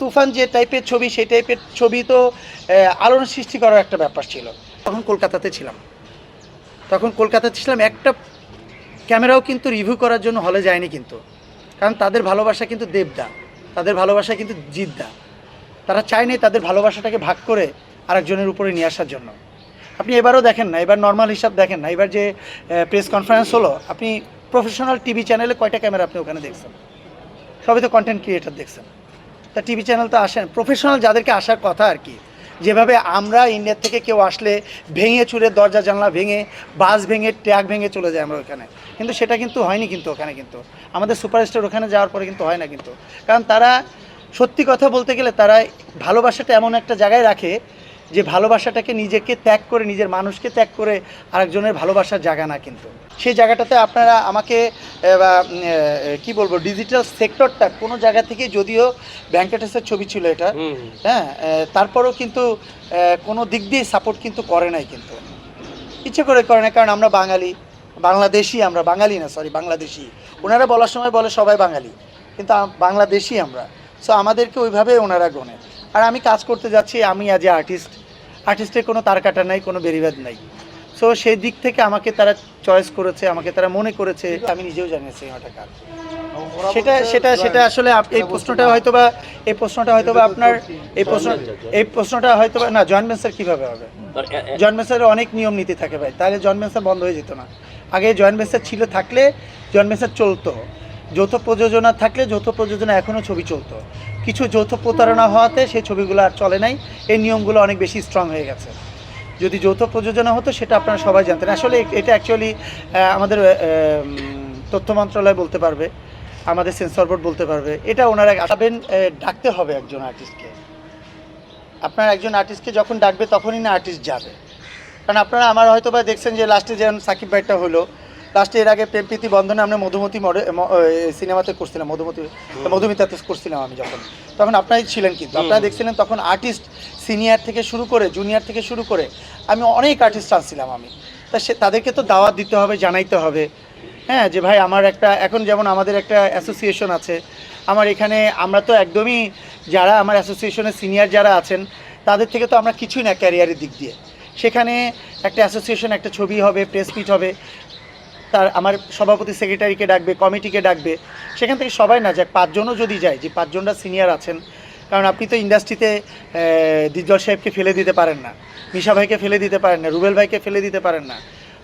তুফান যে টাইপের ছবি, সেই টাইপের ছবি তো আলোড়ন সৃষ্টি করার একটা ব্যাপার ছিল। তখন কলকাতাতে ছিলাম। তখন কলকাতাতে ছিলাম, একটা ক্যামেরাও কিন্তু রিভিউ করার জন্য হলে যায়নি কিন্তু। কারণ তাদের ভালোবাসা কিন্তু দেবদা, তাদের ভালোবাসা কিন্তু জিদ্দা। তারা চায়নি তাদের ভালোবাসাটাকে ভাগ করে আরেকজনের উপরে নিয়ে আসার জন্য। আপনি এবারও দেখেন না, এবার নর্মাল হিসাব দেখেন না। এবার যে প্রেস কনফারেন্স হলো, আপনি প্রফেশনাল টিভি চ্যানেলে কয়টা ক্যামেরা আপনি ওখানে দেখছেন? সবই তো কন্টেন্ট ক্রিয়েটার দেখছেন। তা টিভি চ্যানেল তো আসেন প্রফেশনাল যাদেরকে আসার কথা আর কি। যেভাবে আমরা ইন্ডিয়ার থেকে কেউ আসলে ভেঙে চুরে দরজা, জানলা ভেঙে, বাস ভেঙে ট্র্যাক ভেঙে চলে যায় আমরা ওখানে। কিন্তু সেটা কিন্তু হয়নি কিন্তু ওখানে কিন্তু। আমাদের সুপারস্টার ওখানে যাওয়ার পরে কিন্তু হয় না কিন্তু। কারণ তারা সত্যি কথা বলতে গেলে তারা ভালোবাসাটা এমন একটা জায়গায় রাখে যে ভালোবাসাটাকে নিজেকে ত্যাগ করে নিজের মানুষকে ত্যাগ করে আরেকজনের ভালোবাসার জায়গা না কিন্তু। সেই জায়গাটাতে আপনারা আমাকে কি বলব ডিজিটাল সেক্টরটা কোনো জায়গা থেকে যদিও ব্যাংকেটেসের ছবি ছিল এটা হ্যাঁ তারপরেও কিন্তু কোনো দিক দিয়ে সাপোর্ট কিন্তু করে নাই কিন্তু। ইচ্ছে করে করে না কারণ আমরা বাঙালি বাংলাদেশি আমরা বাঙালি না সরি বাংলাদেশি। ওনারা বলার সময় বলে সবাই বাঙালি কিন্তু বাংলাদেশি আমরা। সো আমাদেরকে ওইভাবে ওনারা গোনে। আর আমি কাজ করতে যাচ্ছি আমি অ্যাজ এ আর্টিস্ট আর্টিস্টের কোনো তার কাটা নাই কোনো বেরিবাদ নাই। সো সেই দিক থেকে আমাকে তারা চয়েস করেছে আমাকে তারা মনে করেছে আমি নিজেও জানি না সিনেমাটা কার। সেটা সেটা সেটা আসলে এই প্রশ্নটা হয়তো বা এই প্রশ্নটা হয়তো বা আপনার এই প্রশ্ন এই প্রশ্নটা হয়তো বা না জয়েন্ট ভেঞ্চার কীভাবে হবে? জয়েন্ট ভেঞ্চারের অনেক নিয়ম নীতি থাকে ভাই তাহলে জয়েন্ট ভেঞ্চার বন্ধ হয়ে যেত না। আগে জয়েন্ট ভেঞ্চার ছিল থাকলে জয়েন্ট ভেঞ্চার চলতো। যৌথ প্রযোজনা থাকলে যৌথ প্রযোজনা এখনও ছবি চলতো। কিছু যৌথ প্রতারণা হওয়াতে সেই ছবিগুলো আর চলে নাই। এই নিয়মগুলো অনেক বেশি স্ট্রং হয়ে গেছে। যদি যৌথ প্রযোজনা হতো, সেটা আপনারা সবাই জানতেন। আসলে এটা অ্যাকচুয়ালি আমাদের তথ্য মন্ত্রণালয় বলতে পারবে, আমাদের সেন্সর বোর্ড বলতে পারবে। এটা ওনারা আসবেন ডাকতে হবে একজন আর্টিস্টকে আপনার একজন আর্টিস্টকে যখন ডাকবে, তখনই না আর্টিস্ট যাবে। কারণ আপনারা আমার হয়তো বা দেখছেন যে লাস্টে যেমন সাকিব ভাইটা হলো লাস্টে এর আগে প্রেমপ্রীতি বন্ধনে আমরা মধুমতি সিনেমাতে করছিলাম মধুমতি মধুমিতাতে করছিলাম আমি যখন। তখন আপনারাই ছিলেন কিন্তু। আপনারা দেখছিলেন তখন আর্টিস্ট সিনিয়র থেকে শুরু করে জুনিয়র থেকে শুরু করে আমি অনেক আর্টিস্ট আনছিলাম আমি। তা সে তাদেরকে তো দাওয়াত দিতে হবে জানাইতে হবে। হ্যাঁ যে ভাই আমার একটা এখন যেমন আমাদের একটা অ্যাসোসিয়েশন আছে আমার এখানে আমরা তো একদমই যারা আমার অ্যাসোসিয়েশনের সিনিয়র যারা আছেন তাদের থেকে তো আমরা কিছুই না ক্যারিয়ারের দিক দিয়ে। সেখানে একটা অ্যাসোসিয়েশন একটা ছবি হবে প্রেস মিট হবে। তার আমার সভাপতি সেক্রেটারিকে ডাকবে কমিটিকে ডাকবে, সেখান থেকে সবাই না যাক, পাঁচজনও যদি যায়, যে পাঁচজনরা সিনিয়র আছেন, কারণ আপনি তো ইন্ডাস্ট্রিতে দিজ্জল সাহেবকে ফেলে দিতে পারেন না, মিশা ভাইকে ফেলে দিতে পারেন না, রুবেল ভাইকে ফেলে দিতে পারেন না,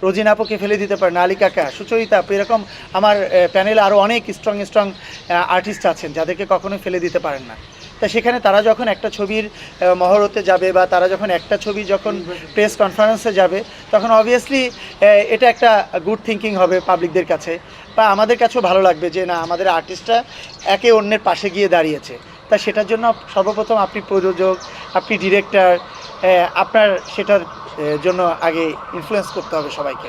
রোজিন আপুকে ফেলে দিতে পারেন না, আলী কাকা, সুচরিতা এরকম আমার প্যানেলে আরও অনেক স্ট্রং স্ট্রং আর্টিস্ট আছেন, যাদেরকে কখনোই ফেলে দিতে পারেন না। তা সেখানে তারা যখন একটা ছবির মহরতে যাবে বা তারা যখন একটা ছবি যখন প্রেস কনফারেন্সে যাবে, তখন অবভিয়াসলি এটা একটা গুড থিঙ্কিং হবে পাবলিকদের কাছে বা আমাদের কাছেও ভালো লাগবে যে না, আমাদের আর্টিস্টরা একে অন্যের পাশে গিয়ে দাঁড়িয়েছে। তা সেটার জন্য সর্বপ্রথম আপনি প্রযোজক, আপনি ডিরেক্টর আপনার সেটার জন্য আগে ইনফ্লুয়েন্স করতে হবে সবাইকে।